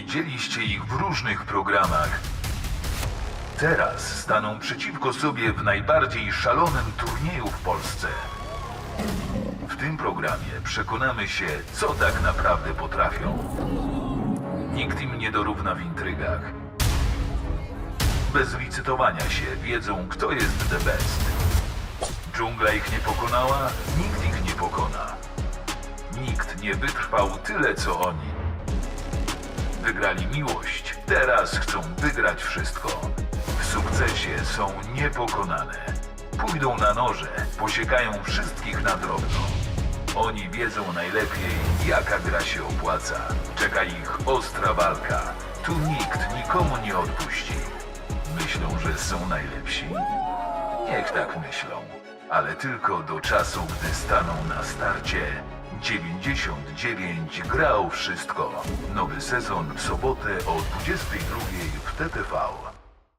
Widzieliście ich w różnych programach. Teraz staną przeciwko sobie w najbardziej szalonym turnieju w Polsce. W tym programie przekonamy się, co tak naprawdę potrafią. Nikt im nie dorówna w intrygach. Bez licytowania się wiedzą, kto jest the best. Dżungla ich nie pokonała, nikt ich nie pokona. Nikt nie wytrwał tyle, co oni. Wygrali miłość, teraz chcą wygrać wszystko. W sukcesie są niepokonane. Pójdą na noże, posiekają wszystkich na drobno. Oni wiedzą najlepiej, jaka gra się opłaca. Czeka ich ostra walka. Tu nikt nikomu nie odpuści. Myślą, że są najlepsi? Niech tak myślą, ale tylko do czasu, gdy staną na starcie. 99 gra o wszystko. Nowy sezon w sobotę o 22 w TTV.